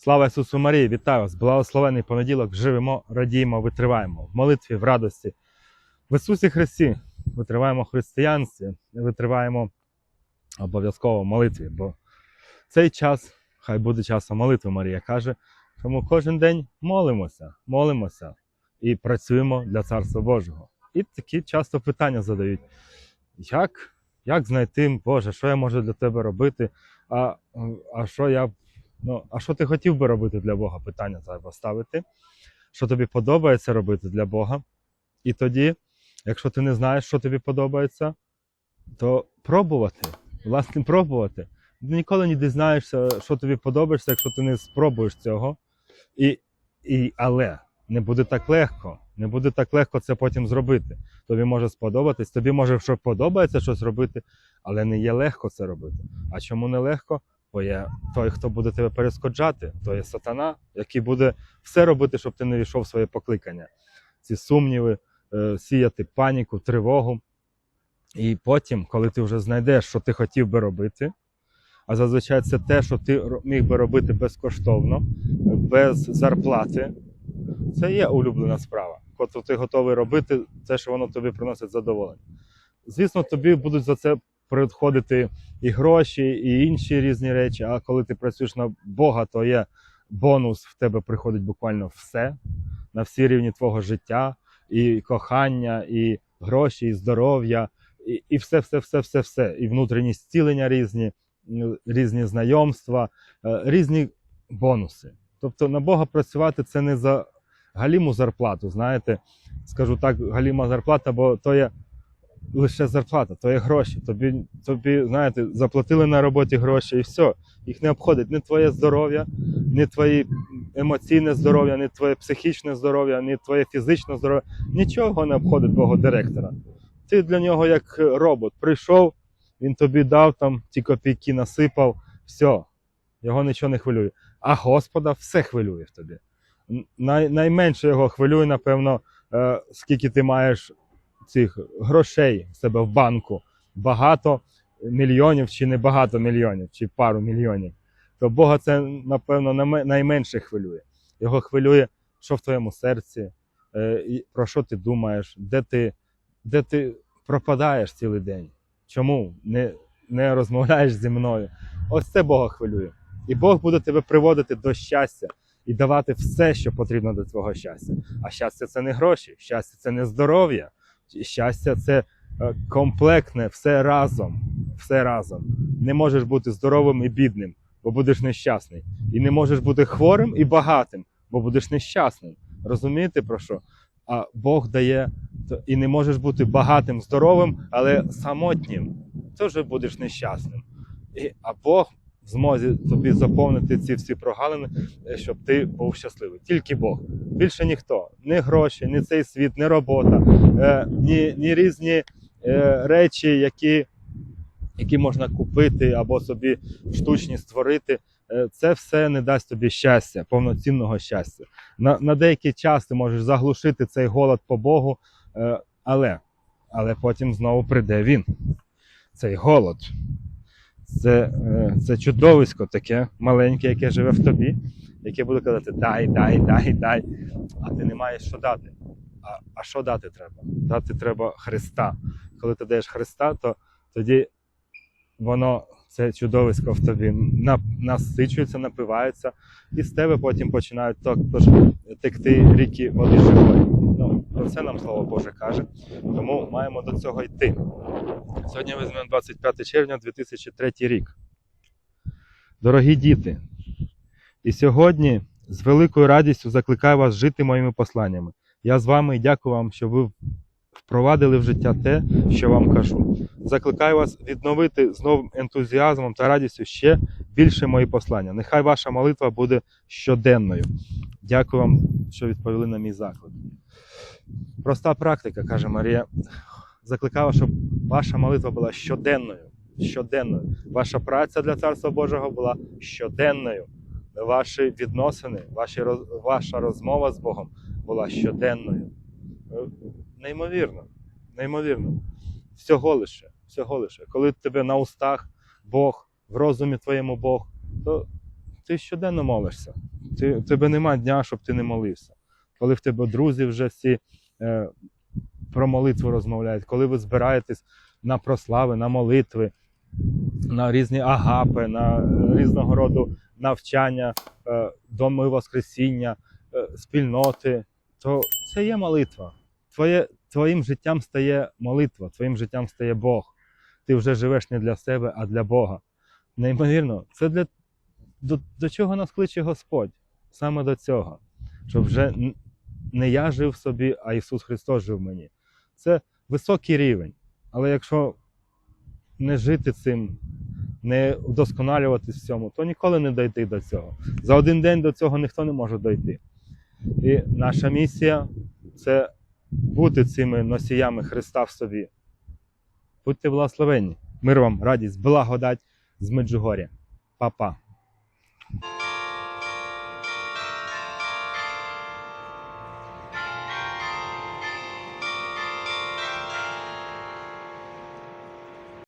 Слава Ісусу Марії, вітаю вас! Благословений понеділок. Живемо, радіємо, витриваємо в молитві, в радості. В Ісусі Христі витриваємо християнстві, витриваємо обов'язково в молитві, бо цей час хай буде часом молитви, Марія каже. Тому кожен день молимося, молимося і працюємо для Царства Божого. І такі часто питання задають: як, як знайти, Боже, що я можу для тебе робити? А, а що я Ну, а що ти хотів би робити для Бога? Питання треба ставити. Що тобі подобається робити для Бога? І тоді, якщо ти не знаєш, що тобі подобається, то пробувати. Власне, пробувати. Ніколи не дізнаєшся, що тобі подобається, якщо ти не спробуєш цього. І, і, Але не буде так легко. Не буде так легко це потім зробити. Тобі може сподобатись, тобі може що подобається щось робити, але не є легко це робити. А чому не легко? Бо є той, хто буде тебе перешкоджати, то є сатана, який буде все робити, щоб ти не війшов в своє покликання. Ці сумніви, е, сіяти паніку, тривогу. І потім, коли ти вже знайдеш, що ти хотів би робити, а зазвичай це те, що ти міг би робити безкоштовно, без зарплати, це є улюблена справа. Коли ти готовий робити те, що воно тобі приносить задоволення. Звісно, тобі будуть за це приходити і гроші, і інші різні речі. А коли ти працюєш на Бога, то є бонус, в тебе приходить буквально все на всі рівні твого життя, і кохання, і гроші, і здоров'я, і, і все, все, все, все, все. І внутрішні зцілення різні, різні знайомства, е, різні бонуси. Тобто на Бога працювати це не за галіму зарплату, знаєте, скажу так, галіма зарплата, бо то є лише зарплата, то є гроші. Тобі, тобі, знаєте, заплатили на роботі гроші і все. Їх не обходить ні твоє здоров'я, ні твоє емоційне здоров'я, ні твоє психічне здоров'я, ні твоє фізичне здоров'я. Нічого не обходить твого директора. Ти для нього як робот. Прийшов, він тобі дав там ті копійки, насипав, все, його нічого не хвилює. А Господа все хвилює в тобі. Най, найменше його хвилює, напевно, е, скільки ти маєш цих грошей в себе в банку. Багато мільйонів чи не багато мільйонів, чи пару мільйонів. То Бога це, напевно, найменше хвилює. Його хвилює, що в твоєму серці, е, про що ти думаєш, де ти, де ти пропадаєш цілий день. Чому не, не розмовляєш зі мною? Ось це Бога хвилює. І Бог буде тебе приводити до щастя і давати все, що потрібно до твого щастя. А щастя це не гроші, щастя це не здоров'я. Щастя це е, комплектне, все разом. Все разом. Не можеш бути здоровим і бідним, бо будеш нещасний. І не можеш бути хворим і багатим, бо будеш нещасним. Розумієте про що? А Бог дає і не можеш бути багатим, здоровим, але самотнім. Теж будеш нещасним. І, а Бог змозі тобі заповнити ці всі прогалини, е, щоб ти був щасливий. Тільки Бог. Більше ніхто. Ні гроші, ні цей світ, ні робота, е, ні, ні різні е, речі, які, які можна купити або собі штучні створити. Це все не дасть тобі щастя, повноцінного щастя. На, на деякий час ти можеш заглушити цей голод по Богу, але, але потім знову прийде він. Цей голод. Це, е, це чудовисько таке маленьке, яке живе в тобі, яке буде казати дай, дай, дай, дай. А ти не маєш що дати. А, а що дати треба? Дати треба Христа. Коли ти даєш Христа, то тоді воно, це чудовисько в тобі на- насичується, напивається, і з тебе потім починають також текти ріки води живої. Про це нам слово Боже каже. Тому маємо до цього йти. Сьогодні візьмемо 25 червня 2003 рік. Дорогі діти, і сьогодні з великою радістю закликаю вас жити моїми посланнями. Я з вами і дякую вам, що ви впровадили в життя те, що вам кажу. Закликаю вас відновити з новим ентузіазмом та радістю ще більше мої послання. Нехай ваша молитва буде щоденною. Дякую вам, що відповіли на мій заклик. Проста практика, каже Марія. Закликаю, щоб ваша молитва була щоденною. Щоденною. Ваша праця для Царства Божого була щоденною. Ваші відносини, ваші, ваша розмова з Богом була щоденною. Е, Неймовірно, неймовірно. Всього лише, всього лише. Коли тебе на устах Бог, в розумі твоєму Бог, то ти щоденно молишся. Ти, тебе нема дня, щоб ти не молився. Коли в тебе друзі вже всі про молитву розмовляють, коли ви збираєтесь на прослави, на молитви, на різні агапи, на е, різного роду навчання, е, доми Воскресіння, е, спільноти, то це є молитва. Твоє, твоїм життям стає молитва, твоїм життям стає Бог. Ти вже живеш не для себе, а для Бога. Неймовірно, це для до, до чого нас кличе Господь? Саме до цього. Щоб вже не я жив собі, а Ісус Христос жив мені. Це високий рівень. Але якщо не жити цим, не удосконалюватись в цьому, то ніколи не дойти до цього. За один день до цього ніхто не може дойти. І наша місія це бути цими носіями Христа в собі. Будьте благословенні. Мир вам, радість, благодать з Меджугоря. Па-па.